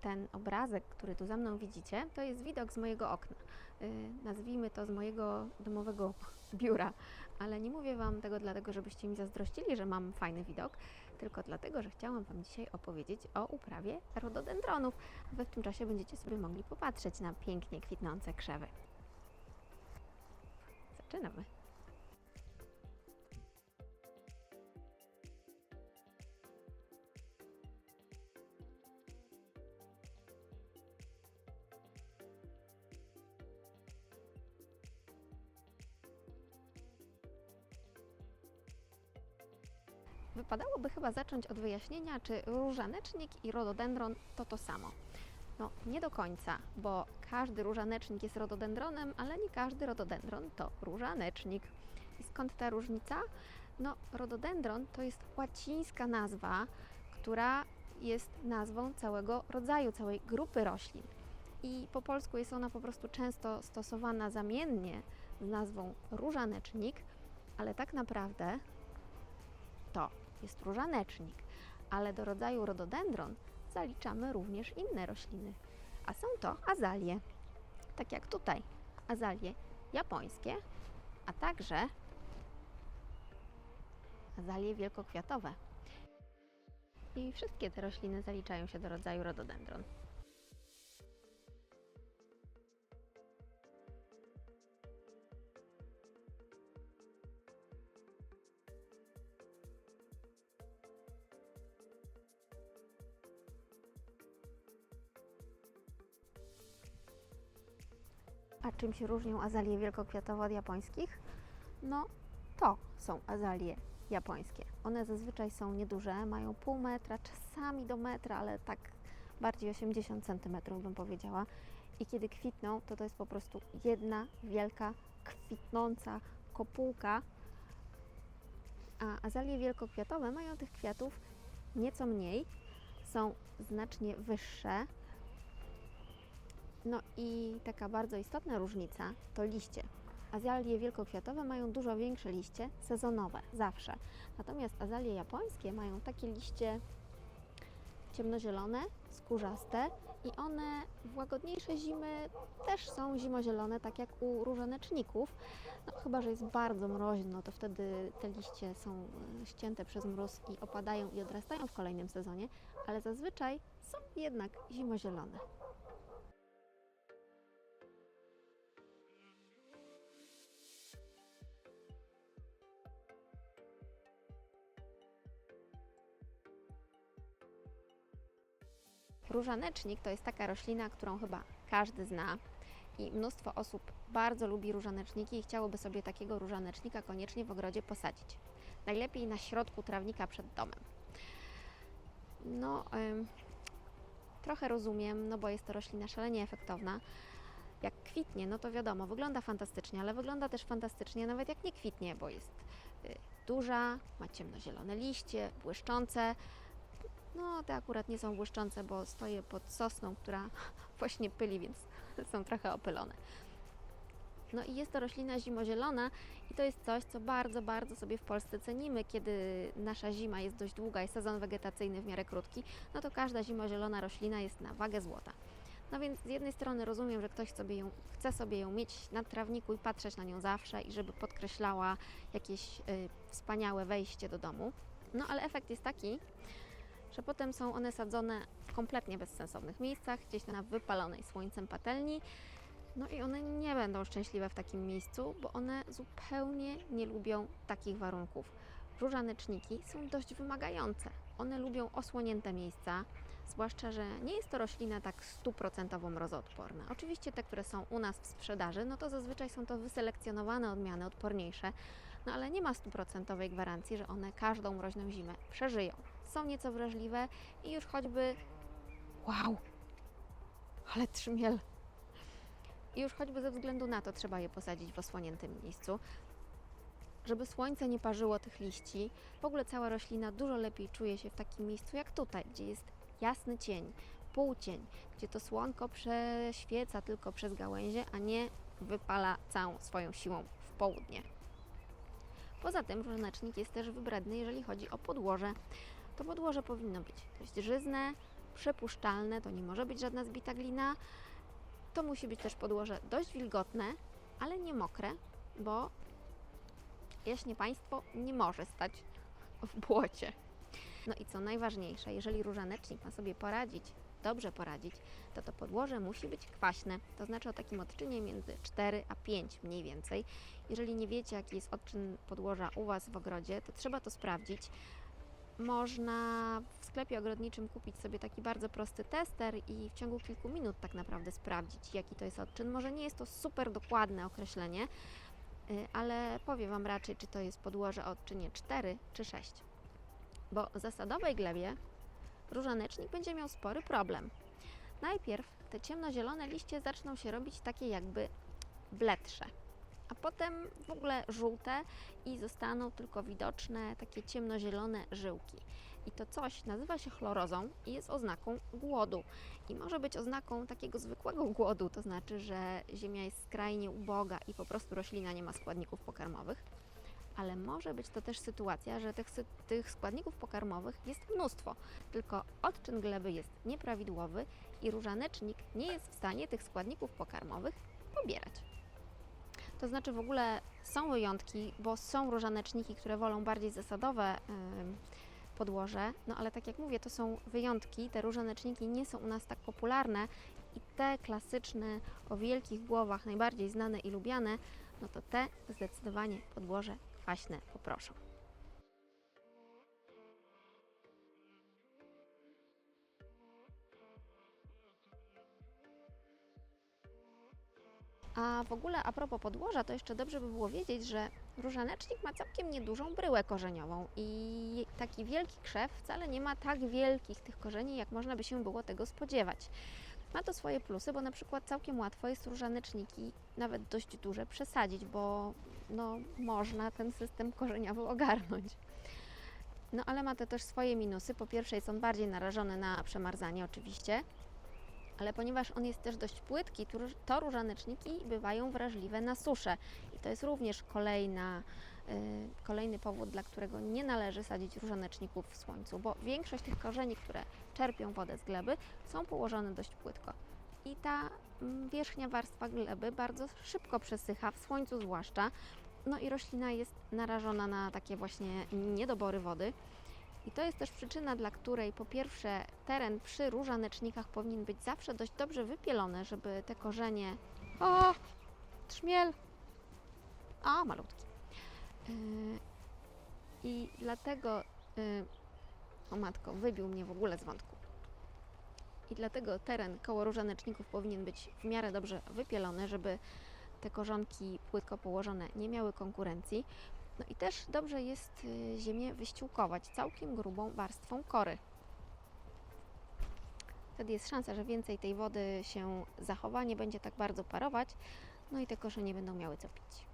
ten obrazek, który tu za mną widzicie, to jest widok z mojego okna. Yy, nazwijmy to z mojego domowego biura, ale nie mówię Wam tego dlatego, żebyście mi zazdrościli, że mam fajny widok, tylko dlatego, że chciałam Wam dzisiaj opowiedzieć o uprawie rododendronów. Wy w tym czasie będziecie sobie mogli popatrzeć na pięknie kwitnące krzewy. Zaczynamy. Wypadałoby chyba zacząć od wyjaśnienia, czy różanecznik i rododendron to to samo. No, nie do końca, bo każdy różanecznik jest rododendronem, ale nie każdy rododendron to różanecznik. I skąd ta różnica? No, rododendron to jest łacińska nazwa, która jest nazwą całego rodzaju, całej grupy roślin. I po polsku jest ona po prostu często stosowana zamiennie z nazwą różanecznik, ale tak naprawdę to jest różanecznik, ale do rodzaju rododendron zaliczamy również inne rośliny, a są to azalie. Tak jak tutaj, azalie japońskie, a także azalie wielkokwiatowe. I wszystkie te rośliny zaliczają się do rodzaju rododendron. A czym się różnią azalie wielkokwiatowe od japońskich? No, to są azalie japońskie. One zazwyczaj są nieduże, mają pół metra, czasami do metra, ale tak bardziej 80 cm bym powiedziała. I kiedy kwitną, to to jest po prostu jedna wielka, kwitnąca kopułka. A azalie wielkokwiatowe mają tych kwiatów nieco mniej, są znacznie wyższe, no i taka bardzo istotna różnica to liście. Azalie wielkokwiatowe mają dużo większe liście sezonowe, zawsze. Natomiast azalie japońskie mają takie liście ciemnozielone, skórzaste i one w łagodniejsze zimy też są zimozielone, tak jak u różaneczników. No, chyba, że jest bardzo mroźno, to wtedy te liście są e, ścięte przez mróz i opadają i odrastają w kolejnym sezonie, ale zazwyczaj są jednak zimozielone. Różanecznik to jest taka roślina, którą chyba każdy zna i mnóstwo osób bardzo lubi różaneczniki i chciałoby sobie takiego różanecznika koniecznie w ogrodzie posadzić. Najlepiej na środku trawnika przed domem. No, ym, trochę rozumiem, no bo jest to roślina szalenie efektowna. Jak kwitnie, no to wiadomo, wygląda fantastycznie, ale wygląda też fantastycznie nawet jak nie kwitnie, bo jest y, duża, ma ciemnozielone liście, błyszczące, no, te akurat nie są błyszczące, bo stoję pod sosną, która właśnie pyli, więc są trochę opylone. No i jest to roślina zimozielona i to jest coś, co bardzo, bardzo sobie w Polsce cenimy, kiedy nasza zima jest dość długa i sezon wegetacyjny w miarę krótki, no to każda zimozielona roślina jest na wagę złota. No więc z jednej strony rozumiem, że ktoś sobie ją, chce sobie ją mieć na trawniku i patrzeć na nią zawsze i żeby podkreślała jakieś y, wspaniałe wejście do domu. No ale efekt jest taki, że potem są one sadzone w kompletnie bezsensownych miejscach, gdzieś na wypalonej słońcem patelni. No i one nie będą szczęśliwe w takim miejscu, bo one zupełnie nie lubią takich warunków. Różaneczniki są dość wymagające. One lubią osłonięte miejsca, zwłaszcza, że nie jest to roślina tak stuprocentowo mrozoodporna. Oczywiście te, które są u nas w sprzedaży, no to zazwyczaj są to wyselekcjonowane odmiany odporniejsze, no ale nie ma stuprocentowej gwarancji, że one każdą mroźną zimę przeżyją. Są nieco wrażliwe i już choćby... Wow! Ale trzmiel! I już choćby ze względu na to trzeba je posadzić w osłoniętym miejscu żeby słońce nie parzyło tych liści. W ogóle cała roślina dużo lepiej czuje się w takim miejscu jak tutaj, gdzie jest jasny cień, półcień, gdzie to słonko prześwieca tylko przez gałęzie, a nie wypala całą swoją siłą w południe. Poza tym różanecznik jest też wybredny, jeżeli chodzi o podłoże. To podłoże powinno być dość żyzne, przepuszczalne, to nie może być żadna zbita glina. To musi być też podłoże dość wilgotne, ale nie mokre, bo jaśnie Państwo nie może stać w błocie. No i co najważniejsze, jeżeli różanecznik ma sobie poradzić, dobrze poradzić, to to podłoże musi być kwaśne, to znaczy o takim odczynie między 4 a 5 mniej więcej. Jeżeli nie wiecie, jaki jest odczyn podłoża u Was w ogrodzie, to trzeba to sprawdzić. Można w sklepie ogrodniczym kupić sobie taki bardzo prosty tester i w ciągu kilku minut tak naprawdę sprawdzić, jaki to jest odczyn. Może nie jest to super dokładne określenie, y, ale powiem Wam raczej, czy to jest podłoże o odczynie 4 czy 6. Bo w zasadowej glebie różanecznik będzie miał spory problem. Najpierw te ciemnozielone liście zaczną się robić takie jakby bledsze, a potem w ogóle żółte i zostaną tylko widoczne takie ciemnozielone żyłki. I to coś nazywa się chlorozą i jest oznaką głodu. I może być oznaką takiego zwykłego głodu, to znaczy, że ziemia jest skrajnie uboga i po prostu roślina nie ma składników pokarmowych. Ale może być to też sytuacja, że tych, tych składników pokarmowych jest mnóstwo, tylko odczyn gleby jest nieprawidłowy i różanecznik nie jest w stanie tych składników pokarmowych pobierać. To znaczy w ogóle są wyjątki, bo są różaneczniki, które wolą bardziej zasadowe podłoże, no ale tak jak mówię, to są wyjątki, te różaneczniki nie są u nas tak popularne i te klasyczne o wielkich głowach, najbardziej znane i lubiane, no to te zdecydowanie podłoże kwaśne poproszą. A w ogóle a propos podłoża, to jeszcze dobrze by było wiedzieć, że różanecznik ma całkiem niedużą bryłę korzeniową i taki wielki krzew wcale nie ma tak wielkich tych korzeni, jak można by się było tego spodziewać. Ma to swoje plusy, bo na przykład całkiem łatwo jest różaneczniki, nawet dość duże, przesadzić, bo no, można ten system korzeniowy ogarnąć. No ale ma to też swoje minusy. Po pierwsze on bardziej narażony na przemarzanie oczywiście, ale ponieważ on jest też dość płytki, to róż- to różaneczniki bywają wrażliwe na suszę. I to jest również kolejna, y, kolejny powód, dla którego nie należy sadzić różaneczników w słońcu, bo większość tych korzeni, które czerpią wodę z gleby, są położone dość płytko. I ta mm, wierzchnia warstwa gleby bardzo szybko przesycha, w słońcu zwłaszcza. No i roślina jest narażona na takie właśnie niedobory wody. I to jest też przyczyna, dla której po pierwsze teren przy różanecznikach powinien być zawsze dość dobrze wypielony, żeby te korzenie... O! Trzmiel! A, malutki. Yy, I dlatego... Yy, o matko, wybił mnie w ogóle z wątku. I dlatego teren koło różaneczników powinien być w miarę dobrze wypielony, żeby te korzonki płytko położone nie miały konkurencji. No i też dobrze jest y, ziemię wyściółkować całkiem grubą warstwą kory. Wtedy jest szansa, że więcej tej wody się zachowa, nie będzie tak bardzo parować, no i te kosze nie będą miały co pić.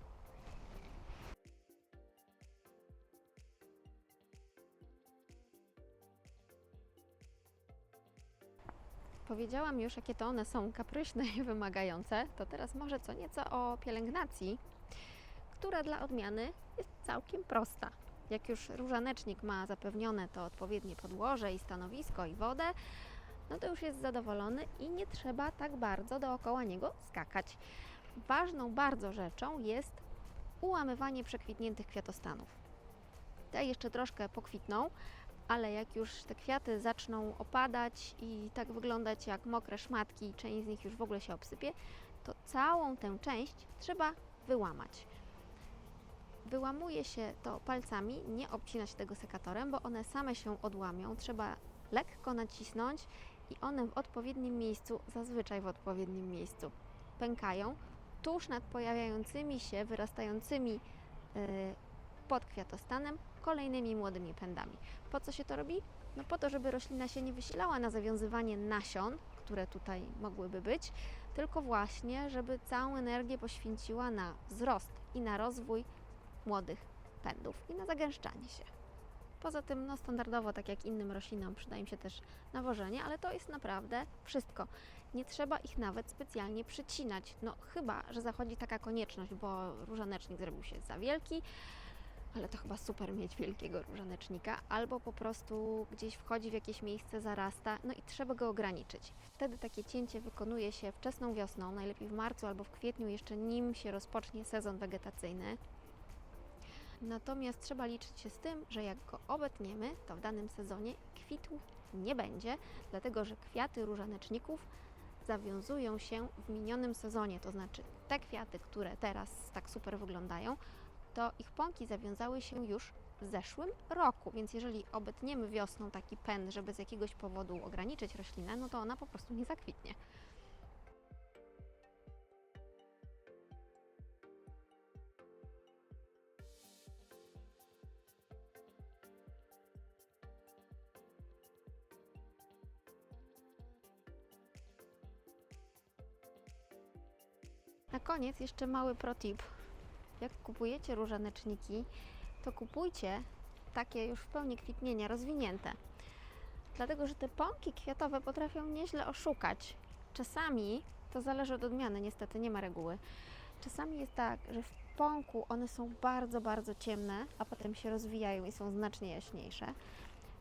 Powiedziałam już, jakie to one są kapryśne i wymagające, to teraz może co nieco o pielęgnacji, która dla odmiany jest całkiem prosta. Jak już różanecznik ma zapewnione to odpowiednie podłoże i stanowisko i wodę, no to już jest zadowolony i nie trzeba tak bardzo dookoła niego skakać. Ważną bardzo rzeczą jest ułamywanie przekwitniętych kwiatostanów. Te jeszcze troszkę pokwitną, ale jak już te kwiaty zaczną opadać i tak wyglądać jak mokre szmatki, część z nich już w ogóle się obsypie, to całą tę część trzeba wyłamać. Wyłamuje się to palcami, nie obcina się tego sekatorem, bo one same się odłamią. Trzeba lekko nacisnąć i one w odpowiednim miejscu, zazwyczaj w odpowiednim miejscu, pękają tuż nad pojawiającymi się, wyrastającymi yy, pod kwiatostanem kolejnymi młodymi pędami. Po co się to robi? No po to, żeby roślina się nie wysilała na zawiązywanie nasion, które tutaj mogłyby być, tylko właśnie, żeby całą energię poświęciła na wzrost i na rozwój młodych pędów i na zagęszczanie się. Poza tym, no standardowo, tak jak innym roślinom, przyda im się też nawożenie, ale to jest naprawdę wszystko. Nie trzeba ich nawet specjalnie przycinać, no chyba, że zachodzi taka konieczność, bo różanecznik zrobił się za wielki, ale to chyba super mieć wielkiego różanecznika, albo po prostu gdzieś wchodzi w jakieś miejsce, zarasta, no i trzeba go ograniczyć. Wtedy takie cięcie wykonuje się wczesną wiosną, najlepiej w marcu albo w kwietniu, jeszcze nim się rozpocznie sezon wegetacyjny. Natomiast trzeba liczyć się z tym, że jak go obetniemy, to w danym sezonie kwitł nie będzie, dlatego że kwiaty różaneczników zawiązują się w minionym sezonie, to znaczy te kwiaty, które teraz tak super wyglądają, to ich pąki zawiązały się już w zeszłym roku, więc jeżeli obetniemy wiosną taki pęd, żeby z jakiegoś powodu ograniczyć roślinę, no to ona po prostu nie zakwitnie. Na koniec jeszcze mały protip. Jak kupujecie różaneczniki, to kupujcie takie już w pełni kwitnienia, rozwinięte. Dlatego, że te pąki kwiatowe potrafią nieźle oszukać. Czasami, to zależy od odmiany, niestety nie ma reguły. Czasami jest tak, że w pąku one są bardzo, bardzo ciemne, a potem się rozwijają i są znacznie jaśniejsze.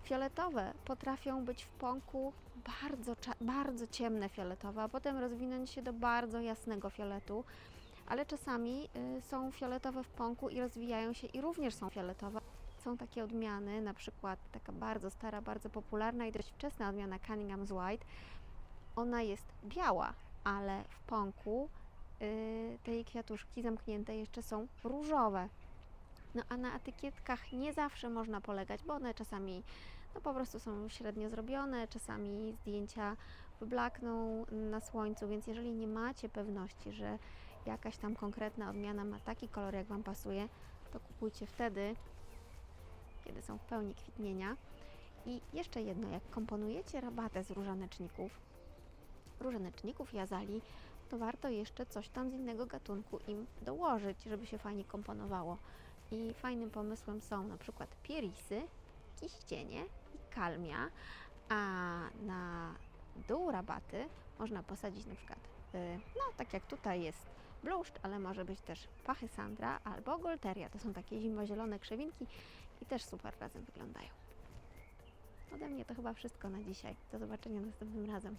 Fioletowe potrafią być w pąku bardzo, bardzo ciemne fioletowe, a potem rozwinąć się do bardzo jasnego fioletu. Ale czasami y, są fioletowe w pąku i rozwijają się i również są fioletowe. Są takie odmiany, na przykład taka bardzo stara, bardzo popularna i dość wczesna odmiana Cunningham's White. Ona jest biała, ale w pąku y, te jej kwiatuszki zamknięte jeszcze są różowe. No a na etykietkach nie zawsze można polegać, bo one czasami no po prostu są średnio zrobione, czasami zdjęcia wyblakną na słońcu, więc jeżeli nie macie pewności, że jakaś tam konkretna odmiana ma taki kolor, jak Wam pasuje, to kupujcie wtedy, kiedy są w pełni kwitnienia. I jeszcze jedno, jak komponujecie rabatę z różaneczników, różaneczników i azali, to warto jeszcze coś tam z innego gatunku im dołożyć, żeby się fajnie komponowało. I fajnym pomysłem są na przykład pierisy, kiścienie i kalmia, a na dół rabaty można posadzić na przykład, y, no tak jak tutaj jest bluszcz, ale może być też pachysandra albo golteria. To są takie zimozielone krzewinki i też super razem wyglądają. Ode mnie to chyba wszystko na dzisiaj. Do zobaczenia następnym razem.